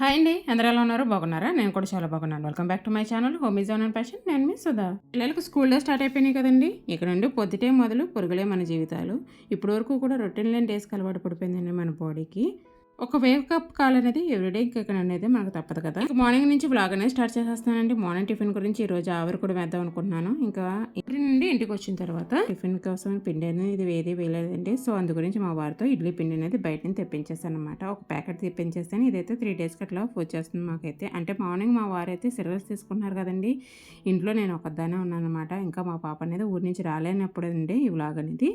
Hi అండి. అందరూ ఎలా ఉన్నారు? బాగున్నారా? నేను కూడా చాలా బాగున్నాను. Welcome back to my channel homies on and passion నేను మీ సుధా. పిల్లలకు స్కూల్ డే స్టార్ట్ అయిపోయినాయి కదండి. ఇక్కడ నుండి పొద్దుటే మొదలు పొరుగులే మన జీవితాలు. ఇప్పటి వరకు కూడా రొటీన్ లేని డేస్కి అలవాటు పడిపోయిందండి మన బాడీకి. ఒక వేకప్ కాల్ అనేది ఎవ్రీడే ఇక్కడ అనేది మనకు తప్పదు కదా. మార్నింగ్ నుంచి బ్లాగ్ అనేది స్టార్ట్ చేసేస్తానండి. మార్నింగ్ టిఫిన్ గురించి ఈ రోజు ఆవిరి కూడా వేద్దాం అనుకుంటున్నాను. ఇంకా ఇడ్లీ నుండి ఇంటికి వచ్చిన తర్వాత టిఫిన్ కోసం పిండి అనేది ఇది ఏది వేయలేదండి. సో అందు గురించి మా వారితో ఇడ్లీ పిండి అనేది బయట నుంచి తెప్పించేస్తాను అనమాట ఒక ప్యాకెట్ తెప్పించేస్తాను. ఇదైతే త్రీ డేస్కి అట్లా వచ్చేస్తుంది మాకైతే. అంటే మార్నింగ్ మా వారైతే సిరల్స్ తీసుకున్నారు కదండి. ఇంట్లో నేను ఒకదానే ఉన్నాను అనమాట ఇంకా మా పాప అనేది ఊరి నుంచి రాలేనప్పుడు అండి ఈ వ్లాగ్ అనేది.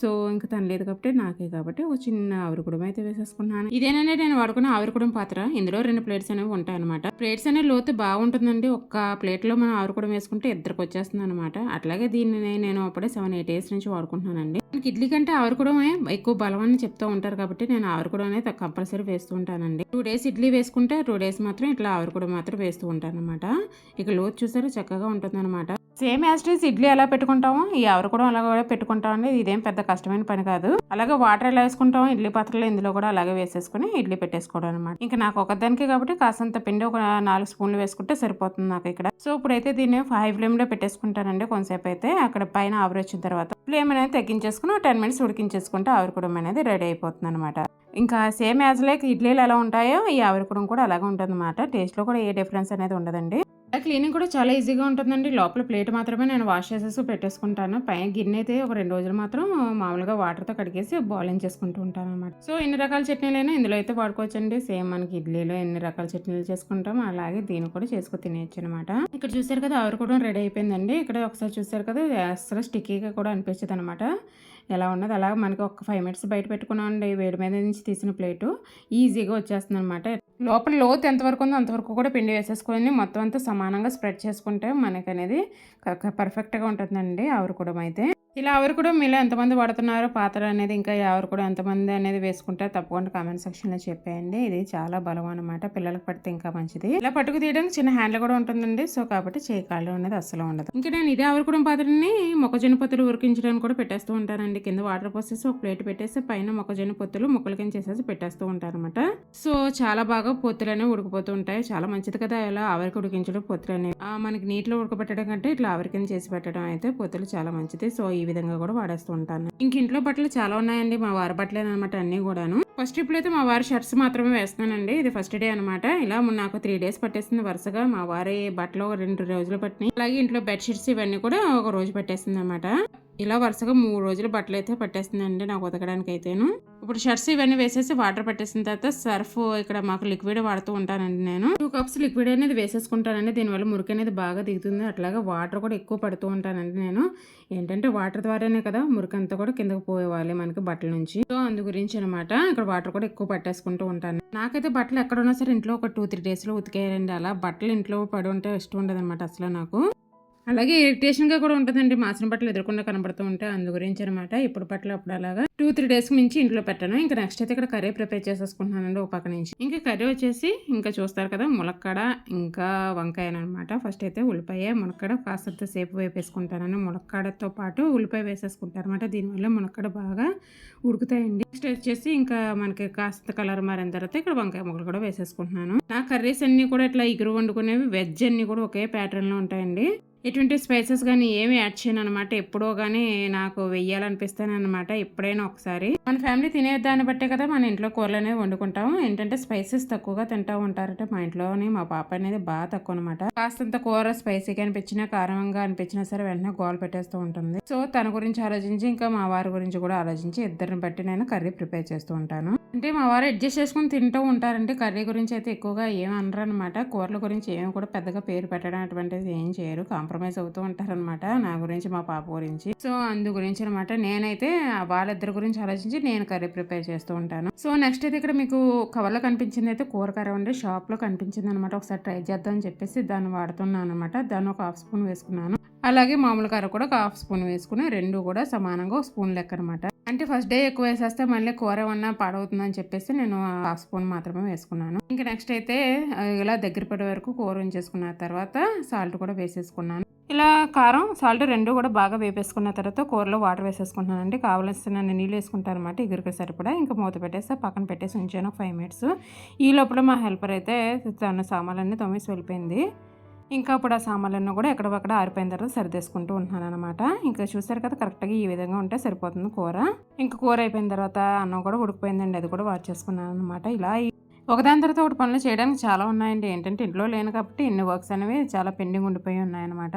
సో ఇంకా తను లేదు కాబట్టి నాకే కాబట్టి ఒక చిన్న ఆవిరికుడం అయితే వేసేసుకున్నాను. ఇదేనండి నేను వాడుకున్న ఆవిరికుడం పాత్ర. ఇందులో రెండు ప్లేట్స్ అనేవి ఉంటాయి అనమాట ప్లేట్స్ అనే లోతు బాగుంటుందండి. ఒక్క ప్లేట్లో మనం ఆవిరికుడం వేసుకుంటే ఇద్దరికి వచ్చేస్తుంది అనమాట అట్లాగే దీన్ని నేను అప్పుడే సెవెన్ ఎయిట్ ఇయర్స్ నుంచి వాడుకుంటున్నానండి. మనకి ఇడ్లీ కంటే ఆవిరికుడమే ఎక్కువ బలం అని చెప్తూ ఉంటారు కాబట్టి నేను ఆవిరికుడం అనేది కంపల్సరీ వేస్తూ ఉంటానండి. టూ డేస్ ఇడ్లీ వేసుకుంటే టూ డేస్ మాత్రం ఇట్లా ఆవిరికుడం మాత్రం వేస్తూ ఉంటాను అనమాట ఇక లోతు చూసారు చక్కగా ఉంటుంది అనమాట సేమ్ యాస్టీస్ ఇడ్లీ ఎలా పెట్టుకుంటాము ఈ ఆవిరి కూడా అలా కూడా పెట్టుకుంటామండి. ఇదేం పెద్ద కష్టమైన పని కాదు. అలాగే వాటర్ ఎలా వేసుకుంటాము ఇడ్లీ పాత్రలో ఇందులో కూడా అలాగే వేసేసుకుని ఇడ్లీ పెట్టేసుకోవడం అనమాట ఇంకా నాకు ఒకదానికి కాబట్టి కాసంత పిండి ఒక నాలుగు స్పూన్లు వేసుకుంటే సరిపోతుంది నాకు ఇక్కడ. సో ఇప్పుడైతే దీన్ని హై ఫ్లేమ్లో పెట్టేసుకుంటానండి కొంతసేపు అయితే. అక్కడ పైన ఆవిరి వచ్చిన తర్వాత ఫ్లేమ్ అనేది తగ్గించేసుకుని టెన్ మినిట్స్ ఉడికించేసుకుంటే ఆవిరికుడం అనేది రెడీ అయిపోతుంది అనమాట ఇంకా సేమ్ యాజ్ లైక్ ఇడ్లీలు ఎలా ఉంటాయో ఈ ఆవిరికుడం కూడా అలాగే ఉంటుంది అనమాట టేస్ట్లో కూడా ఏ డిఫరెన్స్ అనేది ఉండదండి. క్లీనింగ్ కూడా చాలా ఈజీగా ఉంటుందండి. లోపల ప్లేట్ మాత్రమే నేను వాష్ చేసేసి పెట్టేసుకుంటాను. పైన గిన్నె అయితే ఒక రెండు రోజులు మాత్రం మామూలుగా వాటర్తో కడిగేసి బాయిలింగ్ చేసుకుంటూ ఉంటాను అనమాట సో ఎన్ని రకాల చట్నీలైనా ఇందులో అయితే వాడుకోవచ్చండి. సేమ్ మనకి ఇడ్లీలో ఎన్ని రకాల చట్నీలు చేసుకుంటాం అలాగే దీన్ని కూడా చేసుకుని తినేయచ్చు అనమాట ఇక్కడ చూసారు కదా ఆవిరి కూడా రెడీ అయిపోయిందండి. ఇక్కడ ఒకసారి చూసారు కదా అసలు స్టిక్కీగా కూడా అనిపించదు అనమాట ఎలా ఉన్నది? అలా మనకి ఒక ఫైవ్ మినిట్స్ బయట పెట్టుకున్నామండి. వేడి మీద నుంచి తీసిన ప్లేటు. ఈజీగా వచ్చేస్తుంది అనమాట లోపల లోతు ఎంతవరకు ఉందో అంతవరకు కూడా పిండి వేసేసుకొని మొత్తం అంతా సమానంగా స్ప్రెడ్ చేసుకుంటే మనకి అనేది పర్ఫెక్ట్గా ఉంటుందండి. ఆవిరి కూడా అయితే ఇలా ఎవరు కూడా మీలో ఎంతమంది పడుతున్నారు పాత్ర అనేది ఇంకా ఎవరు కూడా ఎంతమంది అనేది వేసుకుంటారు తప్పకుండా కామెంట్ సెక్షన్లో చెప్పేయండి. ఇది చాలా బలం అనమాట పిల్లలకు పడితే ఇంకా మంచిది. ఇలా పట్టుకు తీయడానికి చిన్న హ్యాండ్ కూడా ఉంటుందండి. సో కాబట్టి చేయకాళ్ళు అనేది అస్సలు ఉండదు. ఇంకా నేను ఇదే కూడా పాత్రని మొక్కజొన్న పొత్తులు ఉరికించడానికి కూడా పెట్టేస్తూ ఉంటానండి. కింద వాటర్ పోసేసి ఒక ప్లేట్ పెట్టేసి పైన మొక్కజొన్న పొత్తులు ముక్కలు కింద చేసేసి పెట్టేస్తూ ఉంటారు అనమాట సో చాలా బాగా పొత్తులు అనేవి ఉడికిపోతూ ఉంటాయి. చాలా మంచిది కదా ఇలా ఆవిరికి ఉడికించడం పొత్తులు అనేవి. మనకి నీటిలో ఉడకబెట్టడం కంటే ఇట్లా ఆవిరికింద చేసి పెట్టడం అయితే పొత్తులు చాలా మంచిది. సో ఈ విధంగా కూడా వాడేస్తూ ఉంటాను. ఇంక ఇంట్లో బట్టలు చాలా ఉన్నాయండి. మా వారి బట్టలేనమాట అన్నీ అన్ని కూడాను. ఫస్ట్ ఇప్పుడైతే మా వారి షర్ట్స్ మాత్రమే వేస్తున్నానండి. ఇది ఫస్ట్ డే అనమాట ఇలా నాకు త్రీ డేస్ పట్టేసింది వరుసగా. మా వారి బట్టలు రెండు రోజులు పట్టినాయి. అలాగే ఇంట్లో బెడ్షీట్స్ ఇవన్నీ కూడా ఒక రోజు పట్టేసింది అనమాట ఇలా వరుసగా మూడు రోజులు బట్టలు అయితే పట్టేస్తుందండి నాకు ఉతకడానికి అయితేను ఇప్పుడు షర్ట్స్ ఇవన్నీ వేసేసి వాటర్ పట్టేసిన తర్వాత సర్ఫ్ ఇక్కడ మాకు లిక్విడ్ వాడుతూ ఉంటానండి నేను. టూ కప్స్ లిక్విడ్ అనేది వేసేసుకుంటానండి. దీనివల్ల మురికి అనేది బాగా దిగుతుంది. అట్లాగే వాటర్ కూడా ఎక్కువ పడుతూ ఉంటానండి నేను. ఏంటంటే వాటర్ ద్వారానే కదా మురికి అంతా కూడా కిందకు పోయేవాలి మనకి బట్టల నుంచి. సో అందు గురించి అనమాట ఇక్కడ వాటర్ కూడా ఎక్కువ పట్టేసుకుంటూ ఉంటాను. నాకైతే బట్టలు ఎక్కడ ఉన్నా సరే ఇంట్లో ఒక టూ త్రీ డేస్లో ఉతికేయాలండి. అలా బట్టలు ఇంట్లో పడి ఉంటే ఇష్టం ఉండదు అనమాట అసలు నాకు. అలాగే ఇరిటేషన్గా కూడా ఉంటుందండి. మాసిన బట్టలు ఎదురకుండా కనబడుతూ ఉంటాయి అందు గురించి అనమాట ఇప్పుడు బట్టలు అప్పుడు అలాగా టూ త్రీ డేస్ మించి ఇంట్లో పెట్టాను. ఇంకా నెక్స్ట్ అయితే ఇక్కడ కర్రీ ప్రిపేర్ చేసేసుకుంటున్నానండి ఒక పక్క నుంచి. ఇంకా కర్రీ వచ్చేసి ఇంకా చూస్తారు కదా ములక్కడ ఇంకా వంకాయ అనమాట ఫస్ట్ అయితే ఉల్లిపాయ మునక్కడ కాస్తంత సేపు వేపేసుకుంటానని ములక్కాడతో పాటు ఉల్లిపాయ వేసేసుకుంటారు అనమాట దీనివల్ల మునక్కడ బాగా ఉడుకుతాయండి. నెక్స్ట్ వచ్చేసి ఇంకా మనకి కాస్త కలర్ మారిన తర్వాత ఇక్కడ వంకాయ ముక్కలు కూడా వేసేసుకుంటున్నాను. నా కర్రీస్ అన్ని కూడా ఇట్లా ఇగురు వండుకునేవి వెజ్ అన్ని కూడా ఒకే ప్యాటర్న్లో ఉంటాయండి. ఎటువంటి స్పైసెస్ కానీ ఏమి యాడ్ చేయను అనమాట ఎప్పుడో కానీ నాకు వెయ్యాలనిపిస్తాను అనమాట ఎప్పుడైనా ఒకసారి. మన ఫ్యామిలీ తినే దాన్ని బట్టే కదా మన ఇంట్లో కూరలు అనేవి వండుకుంటాం ఏంటంటే స్పైసెస్ తక్కువగా తింటూ ఉంటారంటే మా ఇంట్లోనే మా పాప అనేది బాగా తక్కువ అనమాట కాస్తంత కూర స్పైసీగా అనిపించినా కారంగా అనిపించినా సరే వెంటనే గోల్ పెట్టేస్తూ ఉంటుంది. సో తన గురించి ఆలోచించి ఇంకా మా వారి గురించి కూడా ఆలోచించి ఇద్దరిని బట్టి నేను కర్రీ ప్రిపేర్ చేస్తూ ఉంటాను. అంటే మా వారు అడ్జస్ట్ చేసుకుని తింటూ ఉంటారంటే కర్రీ గురించి అయితే ఎక్కువగా ఏం అనరు అనమాట కూరల గురించి ఏమి కూడా పెద్దగా పేరు పెట్టడం అటువంటిది ఏం చేయరు. కాంప్రమైజ్ అవుతూ ఉంటారనమాట నా గురించి మా పాప గురించి. సో అందు గురించి అనమాట నేనైతే వాళ్ళిద్దరి గురించి ఆలోచించి నేను కర్రీ ప్రిపేర్ చేస్తూ ఉంటాను. సో నెక్స్ట్ అయితే ఇక్కడ మీకు కవర్లో కనిపించింది అయితే కూరకర కర్రీ ఉండే షాప్లో కనిపించింది అనమాట ఒకసారి ట్రై చేద్దామని చెప్పేసి దాన్ని వాడుతున్నాను అనమాట దాన్ని ఒక హాఫ్ స్పూన్ వేసుకున్నాను. అలాగే మామూలు కారం కూడా ఒక హాఫ్ స్పూన్ వేసుకుని రెండు కూడా సమానంగా ఒక స్పూన్ లెక్క అనమాట అంటే ఫస్ట్ డే ఎక్కువ వేసేస్తే మళ్ళీ కూర ఏమన్నా పాడవుతుందని చెప్పేసి నేను హాఫ్ స్పూన్ మాత్రమే వేసుకున్నాను. ఇంకా నెక్స్ట్ అయితే ఇలా దగ్గర పడే వరకు కూర ఉంచేసుకున్న తర్వాత సాల్ట్ కూడా వేసేసుకున్నాను. ఇలా కారం సాల్ట్ రెండు కూడా బాగా వేపేసుకున్న తర్వాత కూరలో వాటర్ వేసేసుకుంటున్నానండి. కావలసిన నీళ్ళు వేసుకుంటాను అనమాట ఎగురికి సరిపడా. ఇంకా మూత పెట్టేస్తే పక్కన పెట్టేసి ఉంచాను. Five minutes. ఈ లోపల మా హెల్పర్ అయితే తన సామాన్లన్నీ తొమ్మేసి వెళ్ళిపోయింది. ఇంకా అప్పుడు ఆ సామాన్లన్నీ కూడా ఎక్కడొక్కడ ఆరిపోయిన తర్వాత సరిదేసుకుంటూ ఉంటున్నాను అనమాట ఇంకా చూసారు కదా కరెక్ట్గా ఈ విధంగా ఉంటే సరిపోతుంది కూర. ఇంకా కూర అయిపోయిన తర్వాత అన్నం కూడా ఉడికిపోయిందండి అది కూడా వాచ్ చేసుకున్నాను అనమాట ఇలా ఒకదాని తర్వాత ఒకటి పనులు చేయడానికి చాలా ఉన్నాయండి. ఏంటంటే ఇంట్లో లేను కాబట్టి ఇన్ని వర్క్స్ అనేవి చాలా పెండింగ్ ఉండిపోయి ఉన్నాయన్నమాట.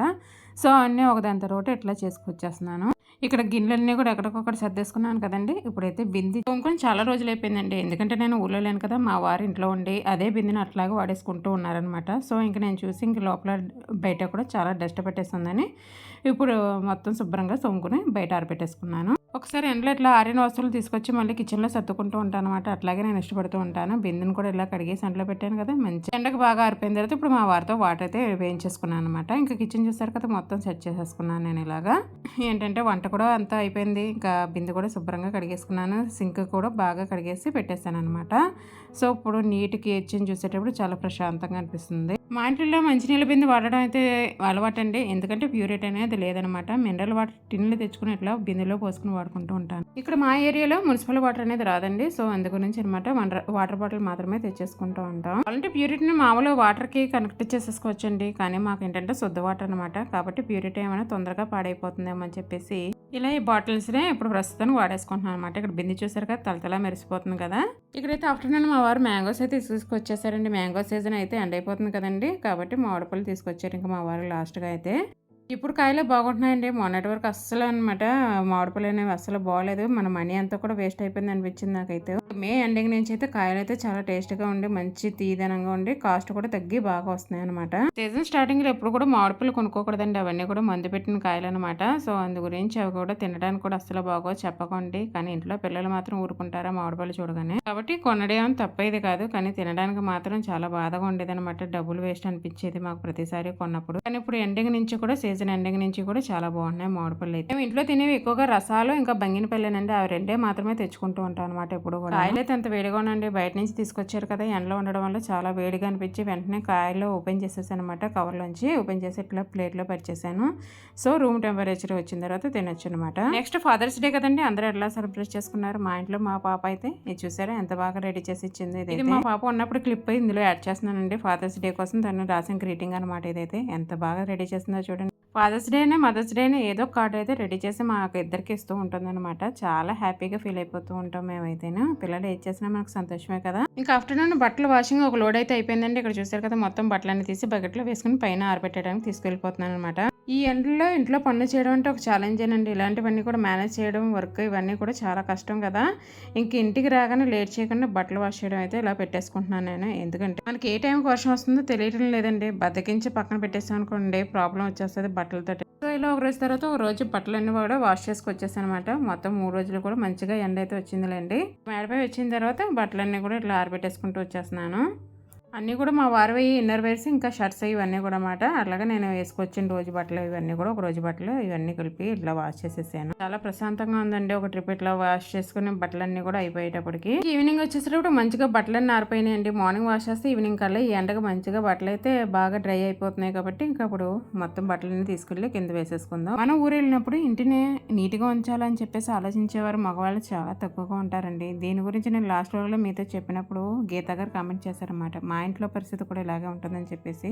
సో అన్నీ ఒకదాని తర్వాత ఇట్లా చేసుకొచ్చేస్తున్నాను. ఇక్కడ గిన్నెలన్నీ కూడా ఎక్కడికొక్కడ సర్దేసుకున్నాను కదండి. ఇప్పుడైతే బింది తోముకొని చాలా రోజులు అయిపోయిందండి ఎందుకంటే నేను ఊళ్ళో లేను కదా మా వారి ఇంట్లో ఉండి అదే బిందిని అట్లాగే వాడేసుకుంటూ ఉన్నారనమాట సో ఇంక నేను చూసి ఇంక లోపల బయట కూడా చాలా డస్ట్ పెట్టేస్తుందని ఇప్పుడు మొత్తం శుభ్రంగా తోముకుని బయట ఆరబెట్టేసుకున్నాను. ఒకసారి ఎండలో ఇట్లా ఆరిన వస్తువులు తీసుకొచ్చి మళ్ళీ కిచెన్లో సర్దుకుంటూ ఉంటాను అనమాట అట్లాగే నేను ఇష్టపడుతూ ఉంటాను. బిందెను కూడా ఇలా కడిగేసి ఎండలో పెట్టాను కదా మంచి ఎండకు బాగా ఆరిపోయిన తర్వాత ఇప్పుడు మా వారితో వాటర్ అయితే వేయించేసుకున్నాను అనమాట ఇంకా కిచెన్ చూసారు కదా మొత్తం సెట్ చేసేసుకున్నాను నేను ఇలాగా. ఏంటంటే వంట కూడా అంతా అయిపోయింది. ఇంకా బిందె కూడా శుభ్రంగా కడిగేసుకున్నాను. సింక్ కూడా బాగా కడిగేసి పెట్టేస్తాను అనమాట సో ఇప్పుడు నీట్కి కిచెన్ చూసేటప్పుడు చాలా ప్రశాంతంగా అనిపిస్తుంది. మా ఇంట్లో మంచినీళ్ళ బిందె వాడడం అయితే అలవాటండి. ఎందుకంటే ప్యూరిటీ అనేది లేదనమాట. మినరల్ వాటర్ టిన్లు తెచ్చుకుని ఇట్లా బిందెలో పోసుకుని వాడుకుంటూ ఉంటాను. ఇక్కడ మా ఏరియాలో మున్సిపల్ వాటర్ అనేది రాదండి. సో అందు గురించి అనమాట వాటర్ బాటిల్ మాత్రమే తెచ్చేసుకుంటూ ఉంటాం. అలాంటి ప్యూరిటీని మామూలు వాటర్కి కనెక్ట్ చేసేసుకోవచ్చండి. కానీ మాకు ఏంటంటే శుద్ధ వాటర్ అనమాట కాబట్టి ప్యూరిటీ ఏమైనా తొందరగా పాడైపోతుందేమో అని చెప్పేసి ఇలా ఈ బాటిల్స్నే ఇప్పుడు ప్రస్తుతానికి వాడేసుకుంటున్నాను అనమాట ఇక్కడ బింది చూసారు కదా తలతలా మెరిసిపోతుంది కదా. ఇక్కడైతే ఆఫ్టర్నూన్ మా వారు మ్యాంగోస్ అయితే తీసుకొచ్చేసారండి. మ్యాంగో సీజన్ అయితే ఎండ్ అయిపోతుంది కదండి. కాబట్టి మామిడిపళ్ళు తీసుకొచ్చారు ఇంకా మా వారు లాస్ట్గా అయితే. ఇప్పుడు కాయలే బాగుంటున్నాయండి. మొన్నటి వరకు అస్సలు అనమాట మామిడిపళ్ళు అనేవి అస్సలు బాగలేదు. మన మనీ అంతా కూడా వేస్ట్ అయిపోయింది అనిపించింది నాకైతే. మే ఎండింగ్ నుంచి అయితే కాయలు అయితే చాలా టేస్ట్గా ఉండి మంచి తీదనంగా ఉండి కాస్ట్ కూడా తగ్గి బాగా వస్తున్నాయి అనమాట సీజన్ స్టార్టింగ్లో ఎప్పుడు కూడా మామిడిపళ్ళు కొనుక్కోకూడదండి. అవన్నీ కూడా మందు పెట్టిన కాయలు అనమాట సో అందు గురించి అవి కూడా తినడానికి కూడా అస్సలు బాగో చెప్పకండి. కానీ ఇంట్లో పిల్లలు మాత్రం ఊరుకుంటారా మామిడిపళ్ళు చూడగానే? కాబట్టి కొనడం తప్పేది కాదు. కానీ తినడానికి మాత్రం చాలా బాధగా ఉండేది అనమాట డబ్బులు వేస్ట్ అనిపించేది మాకు ప్రతిసారి కొన్నప్పుడు. కానీ ఇప్పుడు ఎండింగ్ నుంచి కూడా సీజన్ సీజన్ ఎండింగ్ నుంచి కూడా చాలా బాగున్నాయి మామిడిపళ్ళు అయితే. మేము ఇంట్లో తినేవి ఎక్కువగా రసాలు ఇంకా బంగినపల్లెనండి అవి రెండే మాత్రమే తెచ్చుకుంటూ ఉంటాం అనమాట ఎప్పుడు కూడా. కాయలు అయితే అంత వేడిగా ఉండండి. బయట నుంచి తీసుకొచ్చారు కదా ఎండలో ఉండడం వల్ల చాలా వేడిగా అనిపించి వెంటనే కాయలు ఓపెన్ చేసేసాను అనమాట కవర్లోంచి ఓపెన్ చేసి ఇట్లా ప్లేట్లో పరిచేసాను. సో రూమ్ టెంపరేచర్ వచ్చిన తర్వాత తినొచ్చు అనమాట నెక్స్ట్ ఫాదర్స్ డే కదండి అందరూ ఎట్లా సెలబ్రేట్ చేసుకున్నారు? మా ఇంట్లో మా పాప అయితే ఇది చూసారా? ఎంత బాగా రెడీ చేసి ఇచ్చింది ఇది మా పాప ఉన్నప్పుడు క్లిప్ ఇందులో యాడ్ చేస్తున్నానండి. ఫాదర్స్ డే కోసం తను రాసిన గ్రీటింగ్ అనమాట ఇదైతే. ఎంత బాగా రెడీ చేసిందో చూడండి. ఫాదర్స్ డేనే మదర్స్ డేనే ఏదో కార్డు అయితే రెడీ చేసి మాకు ఇద్దరికి ఇస్తూ ఉంటుందన్నమాట. చాలా హ్యాపీగా ఫీల్ అయిపోతూ ఉంటాం మేమైతేనే? పిల్లలు ఏది చేసినా మనకు సంతోషమే కదా? ఇంకా ఆఫ్టర్నూన్ బట్టలు వాషింగ్ ఒక లోడ్ అయితే అయిపోయిందండి. ఇక్కడ చూసారు కదా మొత్తం బట్టలన్నీ తీసి బకెట్లో వేసుకుని పైన ఆరబెట్టడానికి తీసుకెళ్ళిపోతున్నాను అనమాట ఈ ఎండలో ఇంట్లో పనులు చేయడం అంటే ఒక ఛాలెంజ్ అండి ఇలాంటివన్నీ కూడా మేనేజ్ చేయడం వర్క్ ఇవన్నీ కూడా చాలా కష్టం కదా. ఇంక ఇంటికి రాగానే లేట్ చేయకుండా బట్టలు వాష్ చేయడం అయితే ఇలా పెట్టేసుకుంటున్నాను నేను. ఎందుకంటే మనకి ఏ టైంకి వర్షం వస్తుందో తెలియటం లేదండి. బద్దకించి పక్కన పెట్టేస్తాం అనుకోండి ప్రాబ్లం వచ్చేస్తుంది బట్టలతో సో ఇలా ఒక రోజు తర్వాత ఒక రోజు బట్టలన్నీ కూడా వాష్ చేసుకొచ్చేసాను అనమాట మొత్తం మూడు రోజులు కూడా మంచిగా ఎండ అయితే వచ్చిందిలేండి. మేడపై వచ్చిన తర్వాత బట్టలన్నీ కూడా ఇట్లా ఆరబెట్టేసుకుంటూ వచ్చేస్తున్నాను. అన్నీ కూడా మా వారివి ఇన్నర్ వేర్స్ ఇంకా షర్ట్స్ ఇవన్నీ కూడా అన్నమాట. అలాగే నేను వేసుకొచ్చిన రోజు బట్టలు ఇవన్నీ కూడా ఒక రోజు బట్టలు ఇవన్నీ కలిపి ఇట్లా వాష్ చేసేసాను. చాలా ప్రశాంతంగా ఉందండి. ఒక ట్రిప్ ఇట్లా వాష్ చేసుకుని బట్టలన్నీ కూడా అయిపోయేటప్పటికి. ఈవినింగ్ వచ్చేసరికి మంచిగా బట్టలన్నీ ఆరిపోయినాయండి. మార్నింగ్ వాష్ చేస్తే ఈవినింగ్ కల్లా ఈ ఎండగా మంచిగా బట్టలు అయితే బాగా డ్రై అయిపోతున్నాయి కాబట్టి ఇంకా అప్పుడు మొత్తం బట్టలన్నీ తీసుకెళ్ళి కింద వేసేసుకుందాం. మనం ఊరు వెళ్ళినప్పుడు ఇంటిని నీట్గా ఉంచాలని చెప్పేసి ఆలోచించేవారు మగవాళ్ళు చాలా తక్కువగా ఉంటారండి. దీని గురించి నేను లాస్ట్ రోజులో మీతో చెప్పినప్పుడు గీత గారు కామెంట్ చేశారన్నమాట. మా ఇంట్లో పరిస్థితి కూడా ఇలాగే ఉంటుందని చెప్పేసి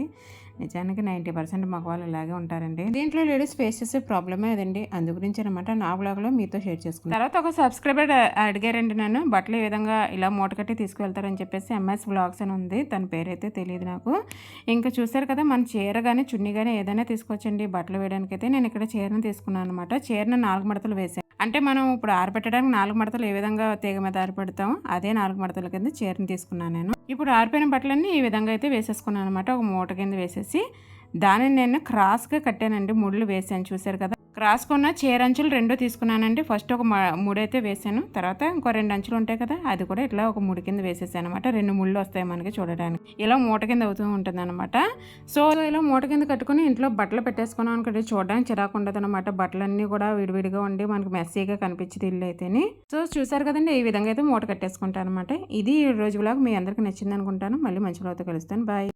నిజానికి నైంటీ పర్సెంట్ మగవాళ్ళు ఇలాగే ఉంటారండి. దీంట్లో లేడీస్ ఫేస్ చేసే ప్రాబ్లమే అదండి. అందు గురించి అనమాట నా బ్లాగ్లో మీతో షేర్ చేసుకున్నాను. తర్వాత ఒక సబ్స్క్రైబర్ అడిగారండి నన్ను బట్టలు ఏ విధంగా ఇలా మూట కట్టి తీసుకువెళ్తారని చెప్పేసి ఎంఎస్ బ్లాగ్స్ అని ఉంది. తన పేరైతే తెలియదు నాకు. ఇంకా చూసారు కదా మన చీర కానీ చున్నీ కానీ ఏదైనా తీసుకొచ్చండి బట్టలు వేయడానికి అయితే నేను ఇక్కడ చీరను తీసుకున్నాను అనమాట చీరను నాలుగు మడతలు వేసాను అంటే మనం ఇప్పుడు ఆరబెట్టడానికి నాలుగు మడతలు ఏ విధంగా తీగ మీద ఆరబెడతామో అదే నాలుగు మడతల కింద చీరని తీసుకున్నాను నేను. ఇప్పుడు ఆరిపోయిన బట్టలన్నీ ఈ విధంగా అయితే వేసేసుకున్నాను అనమాట. ఒక మూట కింద వేసేసి దానిని నేను క్రాస్గా కట్టానండి. ముళ్ళు వేసాను చూశారు కదా? రాసుకున్న చీర అంచులు రెండు తీసుకున్నానండి. ఫస్ట్ ఒక మూడైతే వేసాను. తర్వాత ఇంకో రెండు అంచులు ఉంటాయి కదా అది కూడా ఇట్లా ఒక మూడు కింద వేసేసాను అనమాట రెండు ముళ్ళు వస్తాయి మనకి చూడడానికి. ఇలా మూట కింద అవుతూ ఉంటుంది అనమాట సో ఇలా మూట కింద కట్టుకుని ఇంట్లో బట్టలు పెట్టేసుకున్నాం అనుకోండి చూడడానికి చిరాకు ఉండదు అనమాట బట్టలన్నీ కూడా విడివిడిగా ఉండి మనకి మెస్సీగా కనిపించింది ఇల్లు అయితేని. సో చూసారు కదండి ఈ విధంగా అయితే మూట కట్టేసుకుంటాను అనమాట ఇది ఈ రోజు బ్లాగ్ మీ అందరికి నచ్చింది అనుకుంటాను. మళ్ళీ మంచి రోజుతో కలుస్తాను. బాయ్